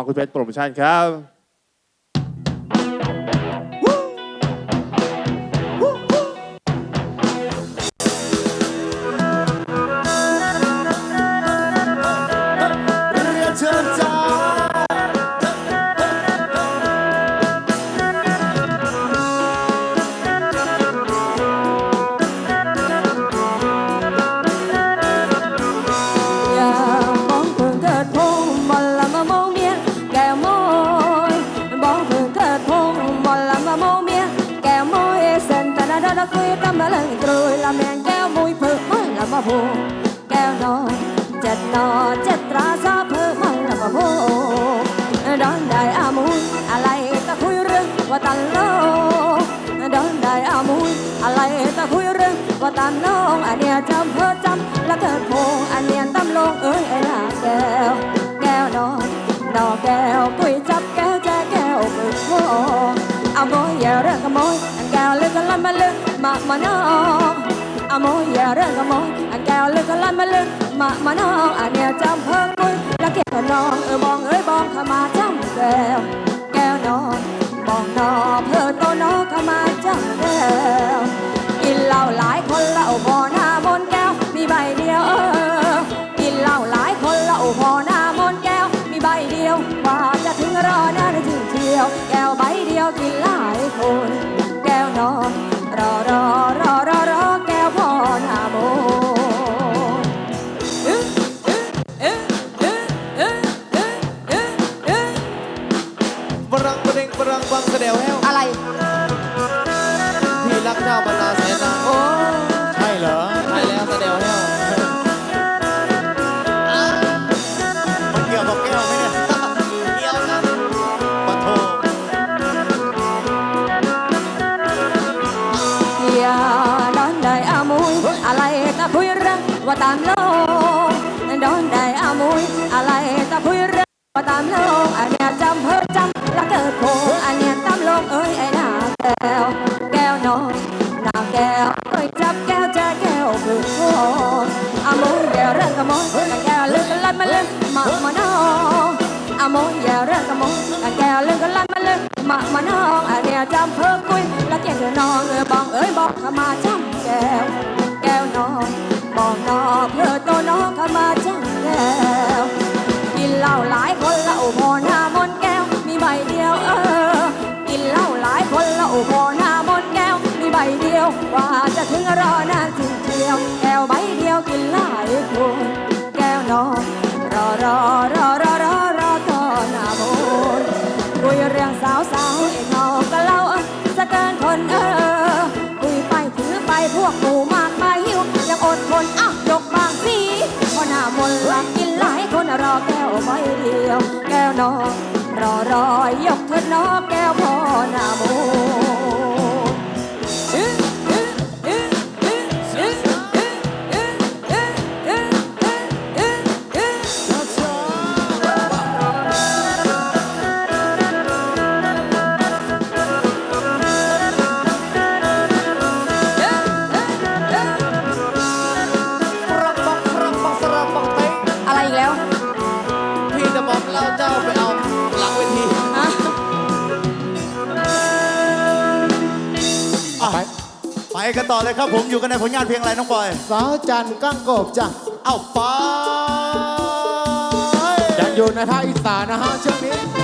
มาคุณเพชรโปรโมชั่นครับ ตะนาดาดคุยตำมาลังตรุยละแมงแก้วมุยเพิ่มันละมาพูแก้วนอนเจ็ดนอเจ็ดตราซาเพิ่มันละมาพูดอนได้อามุยอะไรก็คุยเรื่องว่าตันโลดอนได้อามุยอะไรก็คุยเรื่องว่าตันโลงอันเนี้ยจำเพิ่จำและเกิดโพอันเนี้ยตำลงเอ้ยไอ้ลาแก้วแก้วนอนดอกแก้วกุยจับแก้วแจแก้วฝึกโพเอาโมยอย่าเรื่องขโมย อันแกลึกก็ลั่นมาลึกมามานองอาโมยอย่าเรื่องขโมยอันแก้วลึกก็ลั่นมาลึกมามานองอันเนี้ยจำเพิ่งกุยและแก้วนองเออบองเอ้ยบองข้ามาจำแก้วแก้วนอนบองนอเพื่อโตนองข้ามาจำแก้วกินเหล้าหลายคนเหล้าพอหน้ามนแก้วมีใบเดียวเออกินเหล้าหลายคนเหล้าพอหน้ามนแก้วมีใบเดียวว่าจะถึงรอหน้าถึงเที่ยว แก้วใบเดียวกินหลายคน รอรอรอรอรอรอแก้วพ่อนาโมบรัอะไร หน้าแก้วเอ้ยจับแก้วจะแก้วคือโคอามุยอย่าเรื่องขโมยแก้วลึกกันลัดมาลึกมามาน้องอามุยอย่าเรื่องขโมยแก้วลึกกันลัดมาลึกมามาน้องอเนี้ยจำเพิ่มกุยแล้วเกี่ยงน้องเออบองเอ้ยบอกขมาจำแก้วแก้วนอนบอกนอเพื่อตัวน้องขมาจ้างแก้วกินเหล้าหลายคนเหล้าพอห ยวแก้วใบเดียวกินหลายคนแก้วนอนรอรอรอรอรอรอต่อหน้ามนคุยเรื่องสาวสาวเอกนอกก็เล่าเออสะเกินคนเออคุยไปถือไปพวกหมูมากมายหิวยังอดทนอะยกบางสีพอหน้ามนละกินหลายคนรอแก้วใบเดียว แก้วนอนรอรอยกเถิดน้อแก้วพอหน้ามน ต่อเลยครับผมอยู่กันในผลงานเพลงอะไรน้องบอย สาวจันทร์ก้างกบจ้ะเอ้าไป ยังอยู่ในภาคอีสานนะฮะช่วงนี้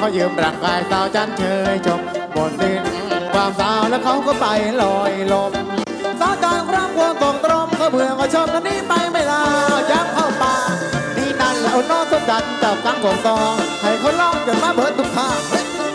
ขายืมร่างกายสาวจันเฉยจบหมดสิ้นความสาวแล้วเขาก็ไปลอยลมสาวจันรับวงตกตรมเขาเบื่อก็ชอบกันนี้ไปไม่ลาย้ำเข้าป่าดีนั่นแล้วน้องสมจันจ้ากังกงตองให้เขาร้องจนมาเบิดทุกท่า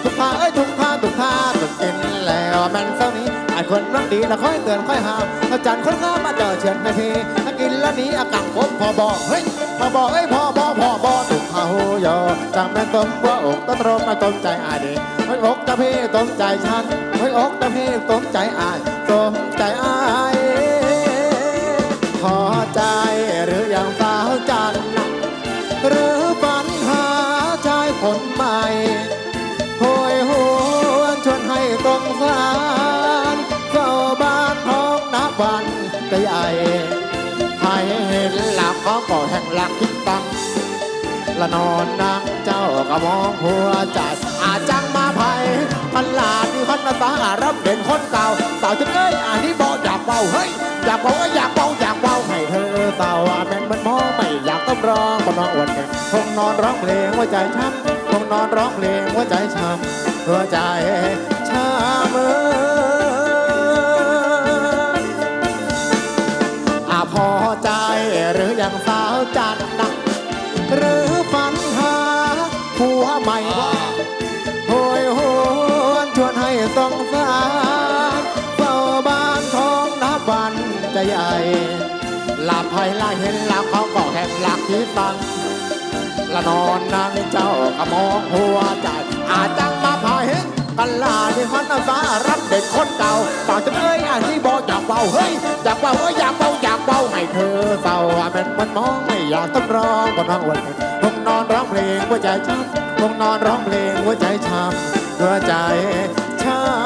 ทุกท่าเอ้ยทุกท่าทุกท่าตุกกินแล้วแมันเศร้านี้ไอ้คนรักดีแล้วค่อยเตือนค่อยห้ามสาวจันคนงามมาเจอเฉียนไม่ทีถ้ากินแล้วนี้อากังคบพอบอกเฮ้ยพอบอกเอ้ยพอพอพอบอก เขาโยจะแม่ต้มว่าอกต้นรมไม่ต้มใจอาเด็กเฮ้ยอกตะพี่ต้มใจฉันเฮ้ยอกตะพี่ต้มใจอาต้มใจอายพอใจหรืออย่างสาวจันหรือปัญหาใจผลนใหม่โหยหวนชวนให้ต้องสารเจ้าบ้านท้องนับวันใหญ่ให้เห็นหลักของก่อแห่งหลักคิดตัง ละนอนนั่งเจ้าก็มองหัวใจอาจังมาไผ่มันหลาดที่พันตาอารับเด่นคนเก่าสาวจะเอ้ยอ่านที่บอกอยากเบาเฮ้ยอยากเบาก็อยากเบาอยากเบาให้เธอสาวอะแม่นมันมองไม่อยากต้องร้องก็นอนอวดกันคงนอนร้องเพลงหัวใจช้ำคงนอนร้องเพลงหัวใจช้ำหัวใจช้ำเอออาพอใจหรือยังสาว สงสารเฝ้าบ้านท้องนับวันจะใหญ่หลับให้ลาเห็นหลับเขาก็แห่งหลักที่ตังละนอนนางเจ้าก็มองหัวใจ อาจจังมาพายกันลาที่ฮันอาสารับเด็กคนเก่าต่างจะเอ้ยอันที่บอกอยากเบาเฮ้ยอยากเบาเอ้ยอยากเบาอยากเบาให้เธอเศร้าอะมันมันมองไม่อยากต้องร้องก็นั่งวันคงนอนร้องเพลงหัวใจช้ำคงนอนร้องเพลงหัวใจช้ำหัวใจ ช้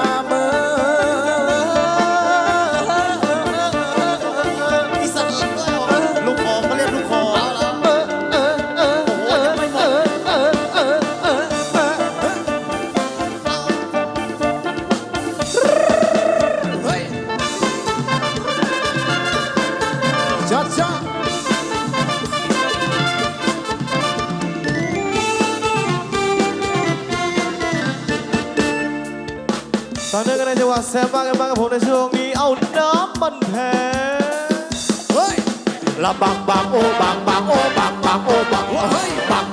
แซมบ้ากันบ้างกับผมในช่วงนี้ เอาน้ำมันแทนเฮ้ย ละบังบังโอบังบังโอบังบังโอบังเฮ้ยบัง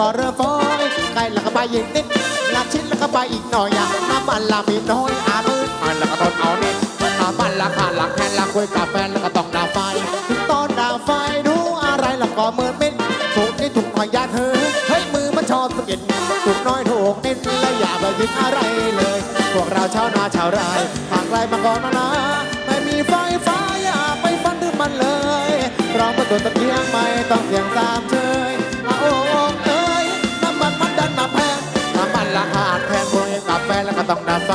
อะไรแล้วก็เริ่มฟอยใกล้แล้วก็ไปอีกนิดละชิ้นแล้วก็ไปอีกหน่อยอะน้ำมันละมีน้อยอามืดมันแล้วก็ทนเอานิดน้ำมันราคาหลักแพงละคุยกาแฟแล้วก็ต้องดาไฟถึงตอนดาไฟดูอะไรแล้วก็มือมิดถูกนี่ถูกหน่อยอยาเธอเฮ้ยมือมันชอบสะกิดถูกน้อยถูกนิดและอย่าไปยิงอะไรเลย พวกเราชาวนาชาวไร่ห่างไกลมาก่อนนะนะ ต้องดาไฟ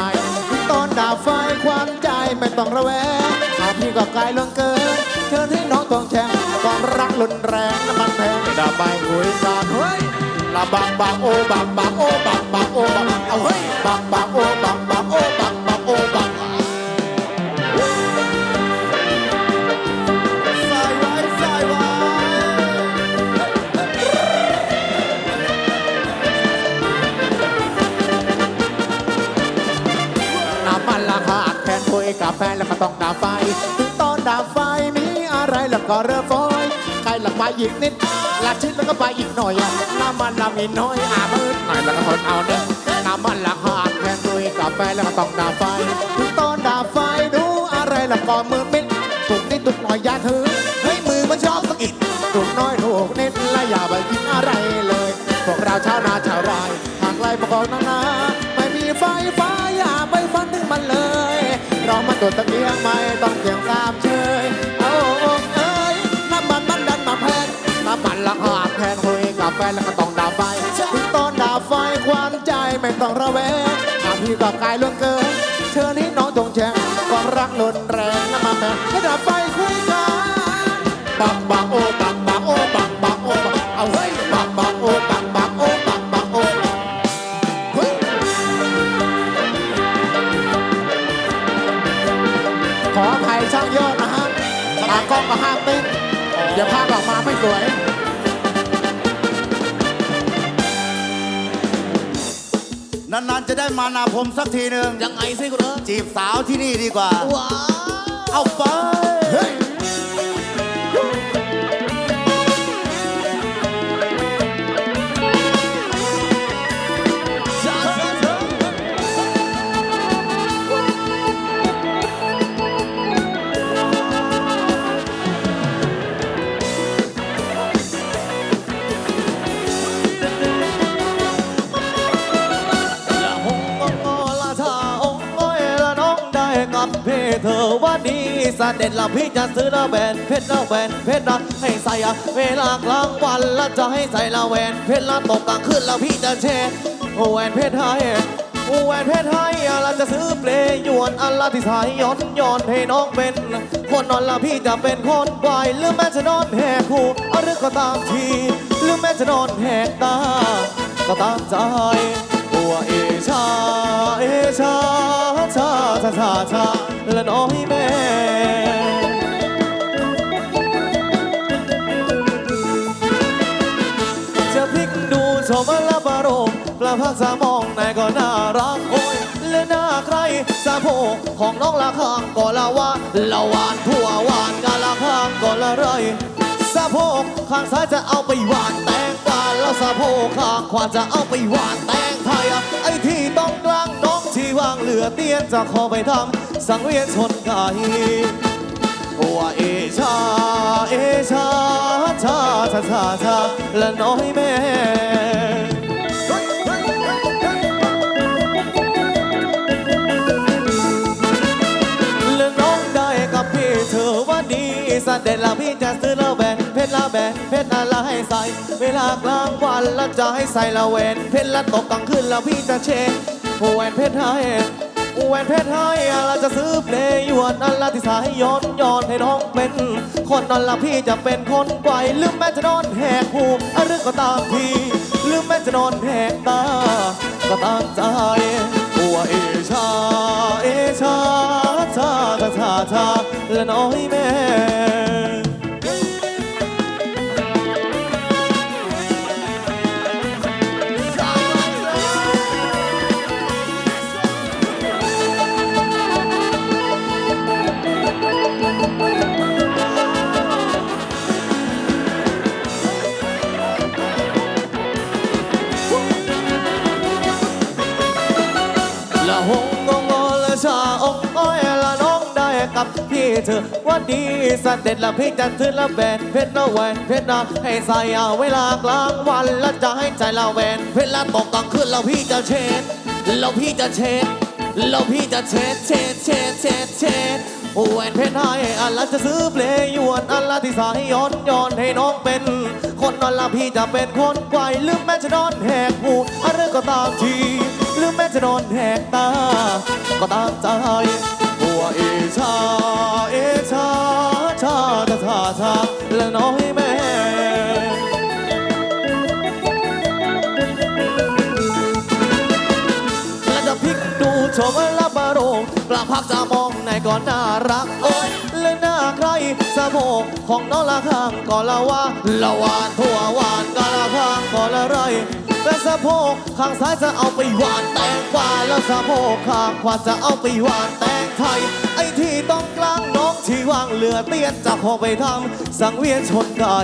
ตอนดาไฟความใจไม่ต้องระแวงหาพี่ก็กลเรื่องเกินเชิญให้น้องต้องแช่งความรักรุนแรงน้ำมันแพงดาไฟหุยสานเฮ้ยลาบังบังโอบังบังโอบังบังโอบังเอาเฮ้ยบังบังโอบังบังโอบัง งคุยกาแฟแล้วก็ต้องดาไฟ ถึงตอนดาไฟมีอะไรแล้วก็เริ่มฟอยใกล้ละไปอีกนิดละชิ้นแล้วก็ไปอีกหน่อยน้ำมันละมีน้อยอามืดหน่อยแล้วก็ทนเอาเนี่ยน้ำมันราคาอัดแพงคุยกาแฟแล้วก็ต้องดาไฟ ถึงตอนดาไฟดูอะไรแล้วก็มือมิดถูกนิดถูกหน่อยอย่าถือเฮ้ยมือมันชอบสะกิดถูกน้อยถูกนิดและอย่าไปกินอะไรเลยพวกเราชาวนาชาวไร่ทางไกลประกอบนานาไม่มีไฟฟ้าอย่าไป ตัวตะเกียงไม่ต้องเสียงสามเชยเอาอกเอ้ยน้ำมันมันดันมาแพงน้ำมันราคาแพงคุยกาแฟนแล้วก็ต้องดาวไฟถึงตอนดาวไฟควันใจไม่ต้องระแวงหาพี่ก็กายล่วงเกิน เชิญให้น้องจงแช่งความรักรุนแรงน้ำมันแพงให้ดาวไฟคุยกันบังบังโอบัง เดี๋ยวภาพออกมาไม่สวยนานๆจะได้มานาผมสักทีหนึ่งยังไงสิคุณเอิร์ธจีบสาวที่นี่ดีกว่า ว้าว เอาไป สเด็จละพี่จะซื้อละแหวนเพชรละแหวนเพชรละให้ใส่อะเวลากลางวันแล้วจะให้ใส่ละแหวนเพชรละตกกลางคืนแล้วพี่จะเช็ดแหวนเพชรให้แหวนเพชรให้อะเราจะซื้อเปลยวนอันละที่สายย้อนย้อนให้น้องเป็น คนนอนละพี่จะเป็นคนปล่อยหรือแม่จะนอนแหกหูเอาหรือก็ตามทีหรือแม่จะนอนแหกตา ก็ตามใจตัวเอชาเอชา ชาชาชาชาและน้อยแม่จะพลิกดูชมและประโรมประพักษามองไหนก็น่ารักโอ้ยและน่าใครสะโพกของน้องละข้างก็ละว่าละวานทั่วหวานกาละข้างก็ละไรสะโพกข้างซ้ายจะเอาไปหวานแตงกวาแล้วสะโพกข้างขวาจะเอาไปหวานแตงไท ลือเตี้ยนจะขอไปทำสังเวียนชนไก่ว่าเอชา เอชา ชา ชา ชาชาและน้อยแม่และน้องได้กับพี่เธอว่าดีสเด็จละพี่จะซื้อละแหวนเพชรละแหวนเพชรอะไรให้ใส่ เวลากลางวันแล้วจะให้ใส่ละแหวนเพชรละตกกลางคืนแล้วพี่จะเช็คแหวนเพชรให้ แหวนเพชรให้เราจะซื้อเพลงยวนอันละที่สายย้อนย้อนให้น้องเป็น คนนั้นละพี่จะเป็นคนไหวลืมแม่จะนอนแหกหูอะหรือก็ตามทีลืมแม่จะนอนแหกตา ก็ตามใจหัวเอชาเอชาชาชาชาชาและน้อยแม่ กับพี่เธอว่าดีสเด็จละพี่จะซื้อละแหวนเพชรละแหวนเพชรนะให้ใส่เอาเวลากลางวันแล้วจะให้ใจละแหวนเพชรละตกกลางคืนแล้วพี่จะเช็ดแล้วพี่จะเช็ดแล้วพี่จะเช็ดเช็ดเช็ดเช็ดเช็ดแหวนเพชรให้อันละจะซื้อเปลยวนอันละที่สายย้อนย้อนให้น้องเป็น คนนั้นละพี่จะเป็นคนไกวลืมแม่จะนอนแหกหูอะไรก็ตามทีหรือแม้จะนอนแหกตา ก็ตามใจ ชาเอชาชาชาชาชาและน้อยแม่และจะพลิกดูชมและบารงกลาพักจะมองไหนก็น่ารักโอ้ยและหน้าใครสะโพกของน้องละข้างก็ละว่าละหวานทั่วหวานก็ละข้างก็ละไร และสะโพกข้างซ้ายจะเอาไปหวานแตงกวาแล้วสะโพกข้างขวาจะเอาไปหวานแตงไทย ไอ้ที่ต้องกลางน้องที่ว่างเหลือเตี้ยนจะขอไปทำสังเวียนชนไก่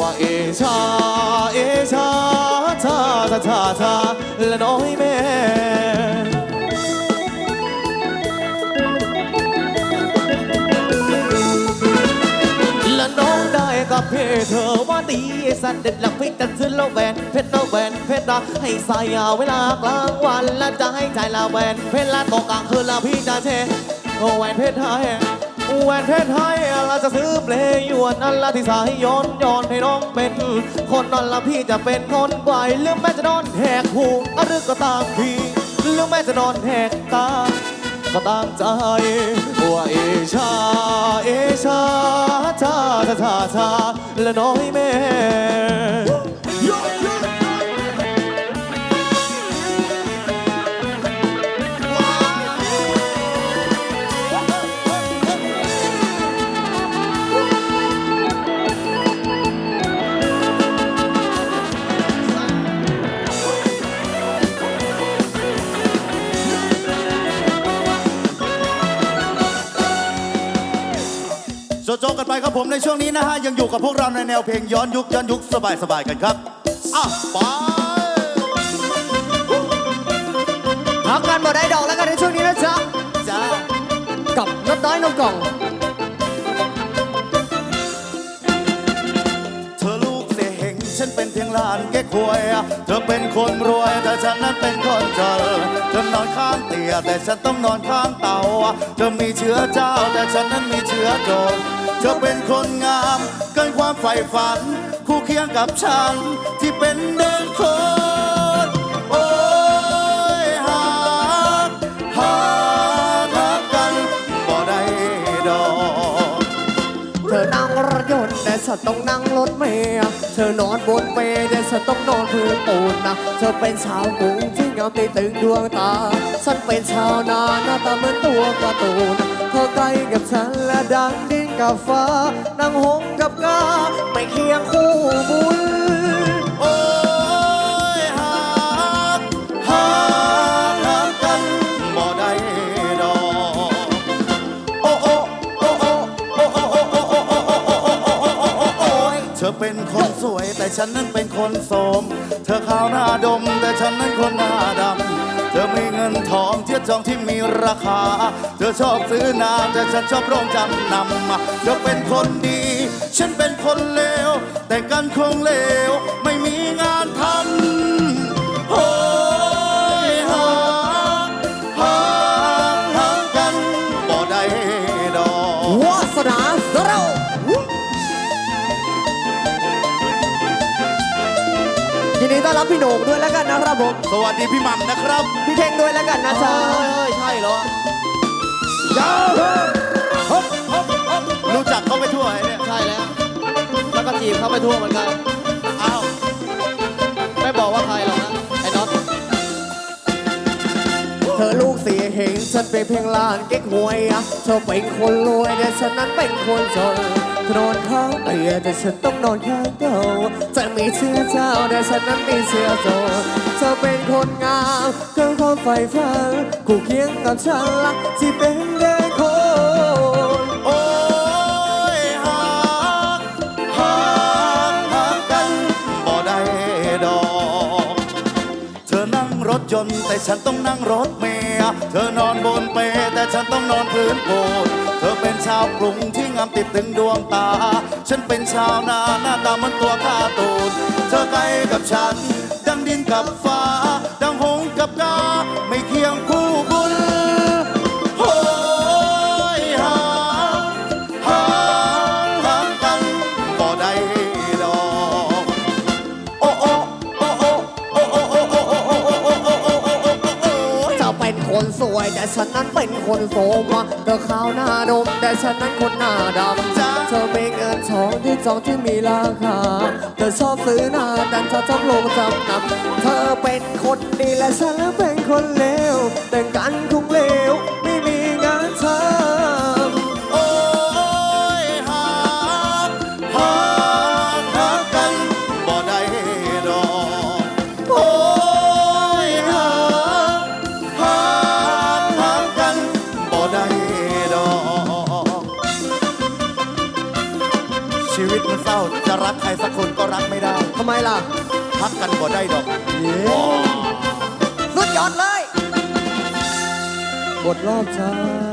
ว่าเอชาเอชาชาชาชาชาและน้อยแม่ องได้กับเพเธอว่าดีสันเด็ดละพิจันซื้อละแหวนเพชรละแหวนเพชรละให้ใส่เอาเวลากลางวันแล้วจะให้ใจละแหวนเพชรละตกกลางคืนละพี่จะเชโอแหวนเพชรให้แหวนเพชรให้เราจะซื้อเปลยยวนอันละที่สายย้อนย้อนให้น้องเป็น คนนั้นละพี่จะเป็นคนปล่อยหรือแม่จะนอนแหกหูหรือก็ตามทีหรือแม่จะนอนแหกตา ก็ตามใจว่าเอชา เอชาชาชาชาชาและน้อยแม่ โจกกันไปครับผมในช่วงนี้นะฮะ ยังอยู่กับพวกเราในแนวเพลงย้อนยุคย้อนยุคสบายๆกันครับอะไปพักกันบ่ได้ดอกแล้วกันในช่วงนี้นะจ๊ะจ๊ะกับนับน้อยน้องกล่องเธอลูกเสียเฮงฉันเป็นเพียงหลานแก้ควย เธอเป็นคนรวยแต่ฉันนั้นเป็นคนจนเธอนอนข้างเตียงแต่ฉันต้องนอนข้างเตาเธอมีเชื้อเจ้าแต่ฉันนั้นมีเชื้อโจร ธอเป็นคนงาม เกินความใฝ่ฝัน คู่เคียงกับฉัน ที่เป็นเดินคนโอ้ยหากหากหากกันบ่ได้ดอกเธอนั่งรถยนต์แต่ฉันต้องนั่งรถเมล์เธอนอนบนเปยแต่ฉันต้องนอนพื้นปูนนะเธอเป็นสาวกุ้งที่งามในตึงดวงตา ฉันเป็นชาวนาหน้าตาเหมือนตัวการ์ตูนเธอใกล้กับฉันและดังดี กับฟ้านางหงกับกาไม่เคียงคู่บุญโอ้ยหากหากหากกันบ่ได้ดอกโอ้โอ้โอ้โอ้โอ้ยเธอเป็นคนสวยแต่ฉันนั้นเป็นคนโสม เธอขาวหน้าดมแต่ฉันนั้นคนหน้าดำ ธอมีเงินทองเทียบจองที่มีราคา เธอชอบซื้อนาแต่ฉันชอบโรงจำนำเธอเป็นคนดี ฉันเป็นคนเลว แต่กันคงเลว ไม่มีงานทำ พี่โหน่งด้วยแล้วกันนะครับผม สวัสดีพี่หม่ำนะครับพี่เท่งด้วยแล้วกันนะจ๊ะใช่เหรอเจ้าเฮ้ยฮึบฮึบฮึบรู้จักเขาไปทั่วไอ้เนี่ยใช่แล้ว แล้วก็จีบเขาไปทั่วเหมือนกัน อ้าวไม่บอกว่าใครหรอกนะไอ้น็อตเธอลูกเสียเหงฉันเป็นเพียงลานเก๊กหวยอะเธอเป็นคนรวยแต่ฉันนั้นเป็นคนจน โดนท้องเรือแต่ฉันต้องโดนเขาเดาจะมีเชื่อเจ้าแต่ฉันนั้นมีเชื่อเธอเธอเป็นคนงามเกินความใฝ่ฝันคู่เคียงกับฉันละที่เป็นเด็กคน ยนต์แต่ฉันต้องนั่งรถเมล์เธอนอนบนเปแต่ฉันต้องนอนพื้นปูนเธอเป็นชาวกรุงที่งามติดตึงดวงตา ฉันเป็นชาวนาหน้าตาเหมือนตัวข้าตูน เธอไกลกับฉัน ดังดินกับฟ้า ฉันนั้นเป็นคนโสมเธอขาวหน้าดมแต่ฉันนั้นคนหน้าดำ เธอเป็นเงินทองที่จองที่มีราคา เธอชอบซื้อหน้าแต่เธอจำลงจำนำเธอเป็นคนดีและฉันนั้นเป็นคนเลวแต่งกัน บ่ได้ดอกสุดยอดเลย บทรอบช้า